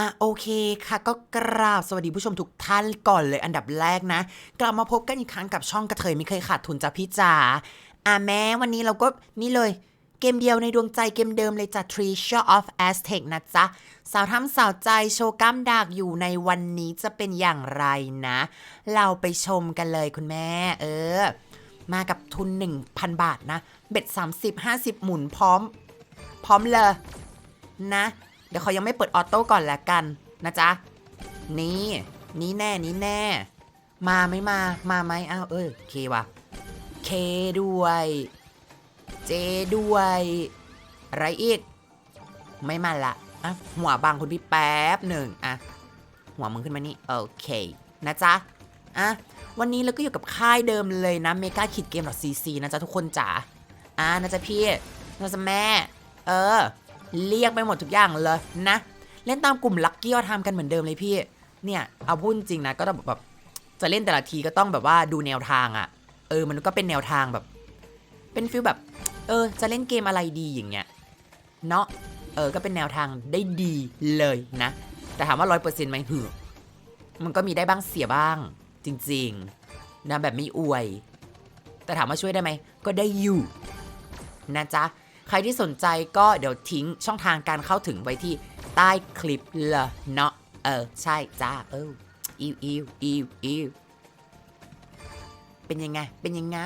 อะโอเคค่ะ ก็กราบสวัสดีผู้ชมทุกท่านก่อนเลยอันดับแรกนะ กลับมาพบกันอีกครั้งกับช่องกระเทยไม่เคยขาดทุนจ้ะพี่จ๋าอะแม้วันนี้เราก็นี่เลยเกมเดียวในดวงใจเกมเดิมเลยจ้ะ Treasure of Aztec นะจ๊ะ สาวทำสาวใจโชว์กล้ามดากอยู่ในวันนี้จะเป็นอย่างไรนะ เราไปชมกันเลยคุณแม่ เออ มากับทุน 1,000 บาทนะ เบ็ด 30 50 หมุนพร้อม พร้อมเลยนะ ดี๋ยวเขายังไม่เปิดออโต้ก่อนละกันนะจ๊ะ นี่นี่แน่นี่แน่ มาไม่มา มาไหมอ้าวเออเคว่ะ เคด้วย เจด้วย อะไรอีก ไม่มาละอะหัวบางคุณพี่แป๊บหนึ่งอะหัวมึงขึ้นมานี่โอเคนะจ๊ะอะวันนี้เราก็อยู่กับค่ายเดิมเลยนะ Mega Kid Game CC นะจ๊ะทุกคนจ๋าอะนะจ๊ะพี่นะจ๊ะแม่ เออ เรียกไปหมดทุกอย่างเลยนะ เล่นตามกลุ่มลักกี้อทำกันเหมือนเดิมเลยพี่ เนี่ยเอาพูดจริงนะก็ต้องแบบจะเล่นแต่ละทีก็ต้องแบบว่าดูแนวทางอะ่ะ เออมันก็เป็นแนวทางแบบ เป็นฟิลแบบ เออ จะเล่นเกมอะไรดีอย่างเงี้ยเนาะเออก็เป็นแนวทางได้ดีเลยนะ แต่ถามว่าร้อยเปอร์เซ็นต์ไหมหือมันก็มีได้บ้างเสียบ้าง จริงๆนะแบบไม่อวย แต่ถามว่าช่วยได้ไหมก็ได้อยู่นะจ๊ะ ใครที่สนใจก็เดี๋ยวทิ้งช่องทางการเข้าถึงไว้ที่ใต้คลิปเลยเนาะเออ ใช่จ้าเอออิวอิวอิวอิวเป็นยังไง เป็นยังไง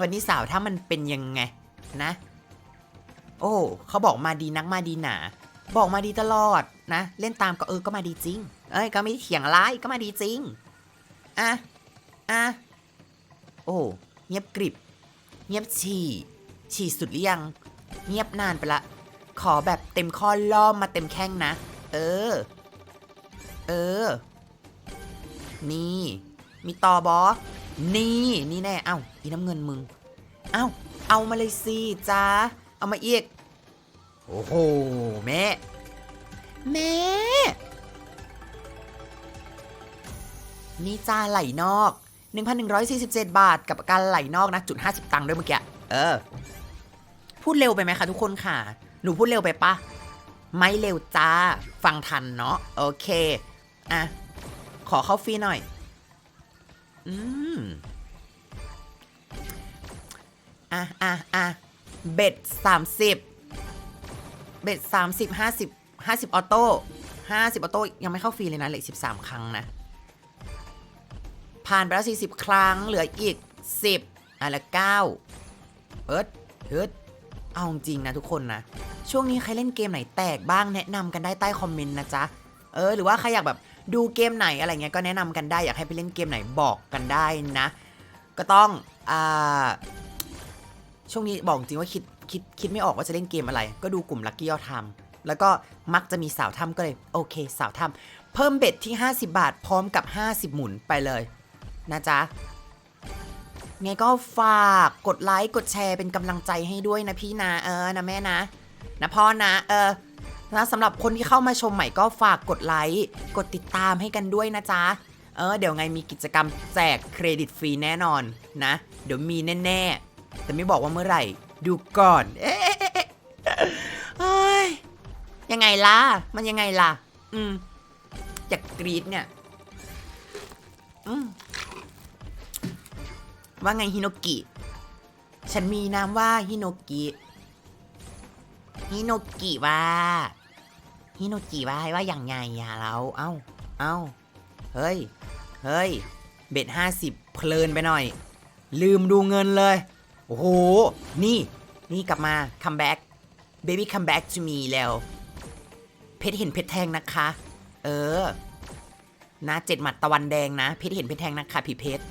วันนี้สาวถ้ามันเป็นยังไงนะ โอ้เขาบอกมาดีนักมาดีหนา บอกมาดีตลอดนะ เล่นตามก็เออก็มาดีจริง เอ้ยก็ไม่เถียงอะไรก็มาดีจริงอะอะโอ้เงียบกริบ เงียบฉี่ ฉี่สุดหรือยัง เงียบนานไปละ ขอแบบเต็มข้อล่อมมาเต็มแข้งนะ เออ เออ นี่ มีต่อบอ นี่ นี่แน่ เอ้า อีน้ำเงินมึง เอ้า เอามาเลยสิจ้า เอามาอีก โอ้โห แม่ แม่ นี่จ้าไหลนอก 1,147 บาทกับการไหลนอกนะจุด50 ตังค์ด้วยเมื่อกี้ เออ พูดเร็วไปไหมคะทุกคนค่ะ หนูพูดเร็วไปปะไม่เร็วจ้า ฟังทันเนาะ โอเค อะ ขอเข้าฟรีหน่อย อืม อะอะอะเบ็ดสามสิบ เบ็ดสามสิบห้าสิบห้าสิบออโต้ห้าสิบออโต้ยังไม่เข้าฟรีเลยนะ เหลือสิบสามครั้งนะ ผ่านไปแล้วสี่สิบครั้ง เหลืออีกสิบอะละเก้าเอิร์ดเอิร์ด เอาจริงนะทุกคนนะ ช่วงนี้ใครเล่นเกมไหนแตกบ้างแนะนำกันได้ใต้คอมเมนต์นะจ๊ะ เออหรือว่าใครอยากแบบดูเกมไหนอะไรเงี้ยก็แนะนำกันได้อยากให้ไปเล่นเกมไหนบอกกันได้นะ ก็ต้องอ่าช่วงนี้บอกจริงว่าคิดคิดคิดไม่ออกว่าจะเล่นเกมอะไร ก็ดูกลุ่มลักกี้ยอทำแล้วก็มักจะมีสาวทำก็เลยโอเค สาวทำเพิ่มเบ็ดที่ 50 บาทพร้อมกับ 50 หมุนไปเลยนะจ๊ะ ไงก็ฝากกดไลค์กดแชร์เป็นกำลังใจให้ด้วยนะพี่นะเออนะแม่นะ นะพ่อนะ เออนะสำหรับคนที่เข้ามาชมใหม่ก็ฝากกดไลค์กดติดตามให้กันด้วยนะจ๊ะเออเดี๋ยวไงมีกิจกรรมแจกเครดิตฟรีแน่นอนนะ เดี๋ยวมีแน่ๆ แต่ไม่บอกว่าเมื่อไหร่ ดูก่อน เอ๊ะเอ้ยยังไงล่ะ มันยังไงล่ะ อืมอยากกรีดเนี่ย อืม ว่าไงฮิโนกิ ฉันมีนามว่าฮิโนกิ ฮิโนกิว่า ฮิโนกิว่าว่าอย่างไงอะเราเอ้า เอ้า เฮ้ย เฮ้ย เบ็ดห้าสิบเพลินไปหน่อย ลืมดูเงินเลย โอ้โห นี่ นี่กลับมา คัมแบ็ก baby come back to me แล้ว เพชรเห็นเพชรแทงนะคะ เออ นะเจ็ดหมัดตะวันแดงนะ เพชรเห็นเพชรแทงนะคะพี่เพชร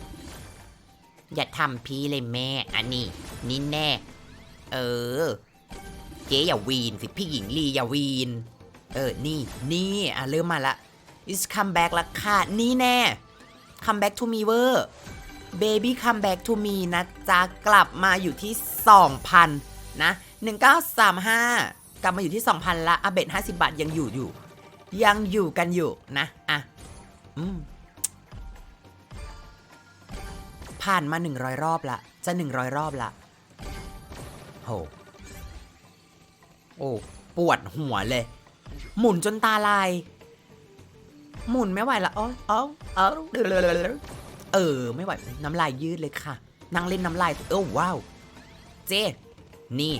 อย่าทำพี่เลยแม่ อันนี้นี่แน่ เออ เจ๊อย่าวีนสิพี่หญิงลีอย่าวีน เออ นี่ นี่ อะเริ่มมาละ is come back ละค่ะ นี่แน่ come back to me เวอร์ baby come back to me นะจ๊ะ กลับมาอยู่ที่ 2,000 นะ 1935 กลับมาอยู่ที่ 2,000 ละอะเบ็ด50 บาทยังอยู่อยู่ ยังอยู่กันอยู่นะ อะ อืม ผ่านมา 100 รอบละ จะ 100 รอบละโหโอ้ ปวดหัวเลย หมุนจนตาลาย หมุนไม่ไหวละอ๋ออ๋ออ๋อเออ ไม่ไหว น้ำลายยืดเลยค่ะ นั่งเล่นน้ำลาย เออว้าว เจ นี่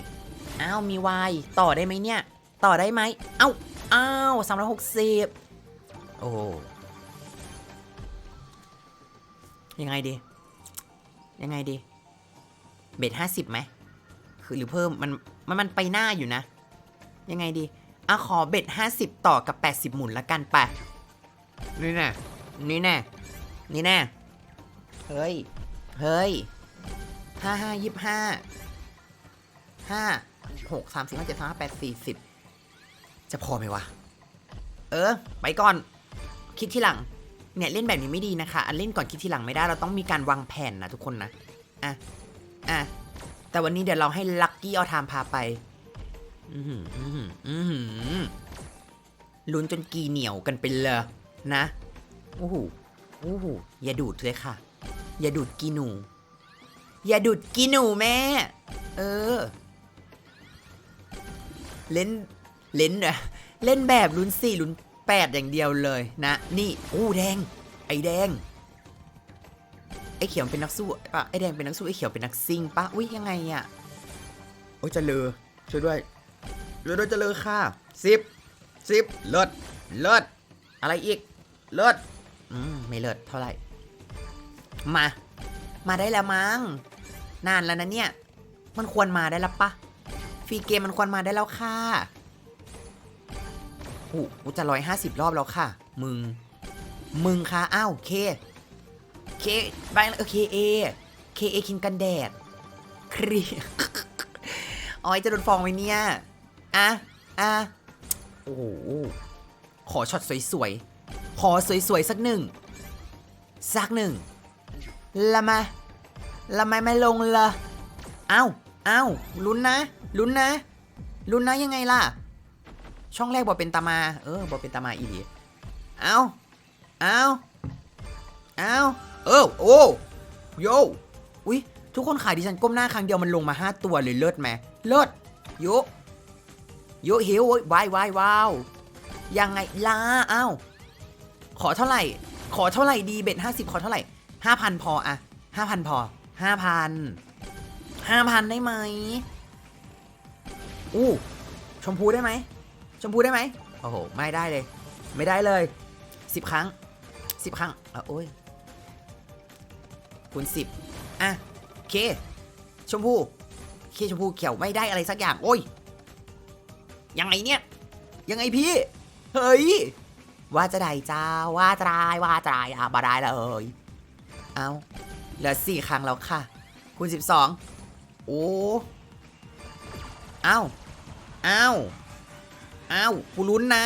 อ้าว มีวาย ต่อได้ไหมเนี่ย ต่อได้ไหม เอ้า อ้าวสามร้อยหกสิบโอ้ยังไงดี ยังไงดีเบ็ดห้าสิบไหมคือหรือเพิ่มมันมันมันไปหน้าอยู่นะ ยังไงดีอะขอเบ็ดห้าสิบต่อกับแปดสิบหมุนละกันไปนี่แน่นี่แน่นี่แน่เฮ้ย เฮ้ยห้าห้ายี่ห้าห้าหกสามสี่ห้าเจ็ดสามห้าแปดสี่สิบจะพอไหมวะ เออ ไปก่อน คิดที่หลัง เนี่ยเล่นแบบนี้ไม่ดีนะคะ อันเล่นก่อนคิดทีหลังไม่ได้เราต้องมีการวางแผนนะทุกคนนะ อะ อะ แต่วันนี้เดี๋ยวเราให้ลักกี้เอาไทม์พาไป อือหืออื้อหืออื้อหือลุ้นจนกีเหนียวกันไปเลยนะ โอ้โห โอ้โห อย่าดูดเลยค่ะ อย่าดูดกีหนู อย่าดูดกีหนูแม่ เออ เล่น เล่นเนอะเล่นแบบลุ้นสี่ลุ้น แปดอย่างเดียวเลยนะ นี่โอ้แดง ไอแดง ไอเขียวเป็นนักสู้ปะไอแดงเป็นนักสู้ไอเขียวเป็นนักซิ่งปะอุ้ยยังไงอะโอ้ยจะเลอช่วยด้วยช่วยด้วยจะเลอค่ะสิบสิบเลิศเลิศอะไรอีกเลิศอืมไม่เลิศเท่าไหร่ มา มาได้แล้วมั้งนานแล้วนะเนี่ย มันควรมาได้แล้วปะฟรีเกมมันควรมาได้แล้วค่ะ โอ้โหจะร้อยห้าสิบรอบแล้วค่ะ มึง มึงค่ะอ้าวเค เคไปเออเคเอเคเอคินกันแดดครีอ๋อยจะโดนฟองไหมเนี่ยอะอะโอ้โหขอช็อตสวยๆ ขอสวยๆ สักหนึ่ง สักหนึ่ง ละมา ละไม่ไม่ลงละเอ้าเอ้าลุ้นนะ ลุ้นนะ ลุ้นนะยังไงล่ะ ช่องแรกบอกเป็นตามา เออบอกเป็นตามาอีดีเอ้าเอ้าเอ้าเออโอ้โยอุ้ยทุกคนขายดิฉันก้มหน้าครั้งเดียวมันลงมาห้าตัวเลยเลิศไหมเลิศโยโยหิวโอ้ยวายวายวาวยังไงล่ะเอ้าขอเท่าไหร่ ขอเท่าไหร่ดีเบ็ดห้าสิบขอเท่าไหร่ห้าพันพออะห้าพันพอห้าพันห้าพันได้ไหมอู้ชมพูได้ไหม ชมพูได้ไหมโอ้โห ไม่ได้เลย ไม่ได้เลยสิบครั้งสิบครั้งอะโอ้ยคูณสิบอะเค ชมพูเคชมพูเขียวไม่ได้อะไรสักอย่าง โอ้ย ยังไงเนี่ย ยังไงพี่ เฮ้ย ว่าจะได้จ้า ว่าจะได้ว่าจะได้อะบ่ได้เลย เอาเหลือสี่ครั้งแล้วค่ะ คูณสิบสองโอ้ เอาเอา อาวกูลุ้นนะ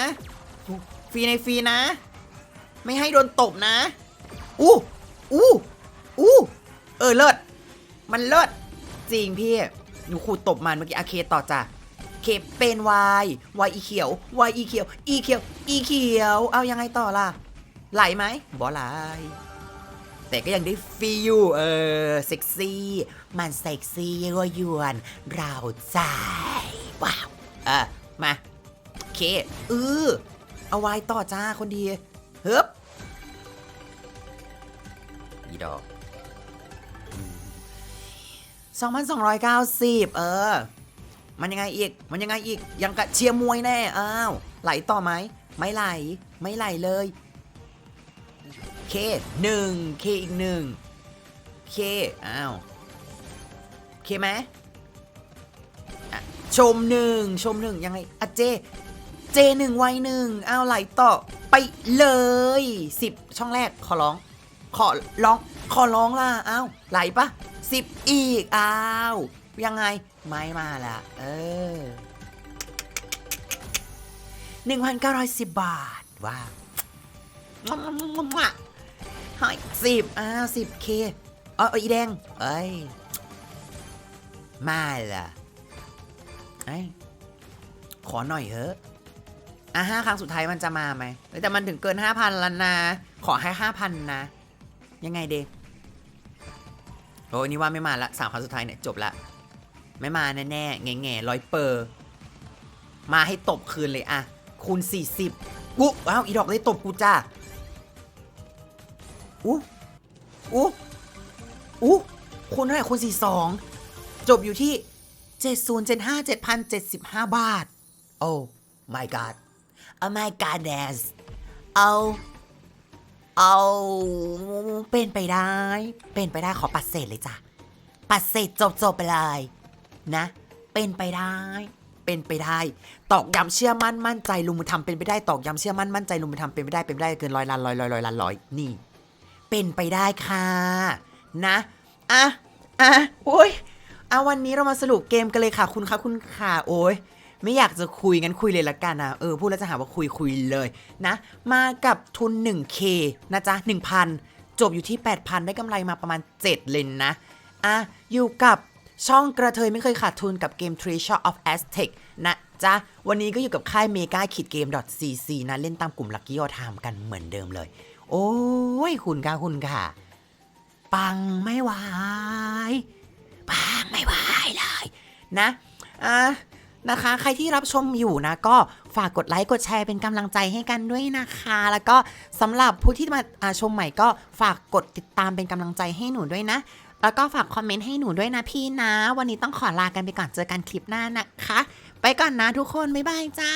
ฟรีในฟรีนะ ไม่ให้โดนตบนะ อู้ อู้ อู้ เออเลิศ มันเลิศ จริงพี่ หนูขูดตบมันเมื่อกี้อาเคต่อจ้ะเคเป็นวายวายอีเขียววายอีเขียว อีเขียว อีเขียว เอายังไงต่อล่ะ ไหลไหมบ่ไหล แต่ก็ยังได้ฟีลอยู่เออ เซ็กซี่ มันเซ็กซี่ยั่วยวน เราใจว้าว เออ มา เค เออ เอาไว้ต่อจ้าคนดีเฮึบอีดอกสองพันสองร้อยเก้าสิบเออ มันยังไงอีก มันยังไงอีก ยังกะเชียร์มวยแน่ อ้าว ไหลต่อไหม ไม่ไหล ไม่ไหลเลย เคหนึ่งเคอีกหนึ่งเค อ้าว เคไหมชมหนึ่งชมหนึ่งยังไงอะเจ เจหนึ่งไวหนึ่งเอาไหลต่อไปเลยสิบช่องแรกขอร้อง ขอร้อง ขอร้องล่ะอ้าวไหลปะสิบอีกอ้าวยังไงไม่มาละเออหนึ่งพันเก้าร้อยสิบบาทว้าวหายสิบอ่าสิบเคเอออีแดง เอ้ยมาละไอ้ยขอหน่อยเถอะ อะห้าครั้งสุดท้ายมันจะมาไหมแต่มันถึงเกินห้าพันแล้วนะ ขอให้ห้าพันนะ ยังไงเดโอ้ยนี่ว่าไม่มาละสามครั้งสุดท้ายเนี่ยจบละ ไม่มาแน่ๆแง่ๆร้อยเปอร์ มาให้ตบคืนเลยอะคูณ40อุ๊อ้าวอีดอกเลยตบกูจ้าอุ๊อุ๊อุ๊คูณเท่าไหร่คูณ42จบอยู่ที่7075 7,075บาท โอ้ my god oh my goodness เอา เอาเป็นไปได้ เป็นไปได้ขอปัดเศษเลยจ้ะ ปัดเศษจบจบไปเลยนะ เป็นไปได้ เป็นไปได้ ตอกย้ำเชื่อมั่นมั่นใจลุงบุญธรรมเป็นไปได้ ตอกย้ำเชื่อมั่นมั่นใจลุงบุญธรรมเป็นไปได้ เป็นไปได้เกินร้อยล้านร้อยร้อยร้อยล้านร้อยนี่ เป็นไปได้ค่ะ นะ อะ อะ โอ้ยเอาวันนี้เรามาสรุปเกมกันเลยค่ะ คุณคะคุณค่ะ โอ้ย ไม่อยากจะคุยงั้นคุยเลยละกันนะเออพูดแล้วจะหาว่าคุยคุยเลยนะ มากับทุน 1K นะจ๊ะ 1,000 จบอยู่ที่ 8,000 ได้กำไรมาประมาณ 7 เลนนะ อะ อยู่กับช่องกระเทยไม่เคยขาดทุนกับเกม Treasure of Aztec นะจ๊ะ วันนี้ก็อยู่กับค่าย Mega ขีดเกม .cc นะ เล่นตามกลุ่ม Lucky o Time กันเหมือนเดิมเลย โอ้ย คุณค่ะคุณค่ะ ปังไม่ไหวปังไม่ไหวเลย นะ อะ นะคะ ใครที่รับชมอยู่นะ ก็ฝากกดไลค์กดแชร์เป็นกำลังใจให้กันด้วยนะคะ แล้วก็สำหรับผู้ที่มาาชมใหม่ก็ฝากกดติดตามเป็นกำลังใจให้หนูด้วยนะ แล้วก็ฝากคอมเมนต์ให้หนูด้วยนะพี่นะ วันนี้ต้องขอลากันไปก่อนเจอกันคลิปหน้านะคะ ไปก่อนนะทุกคนบ๊ายบายจ้า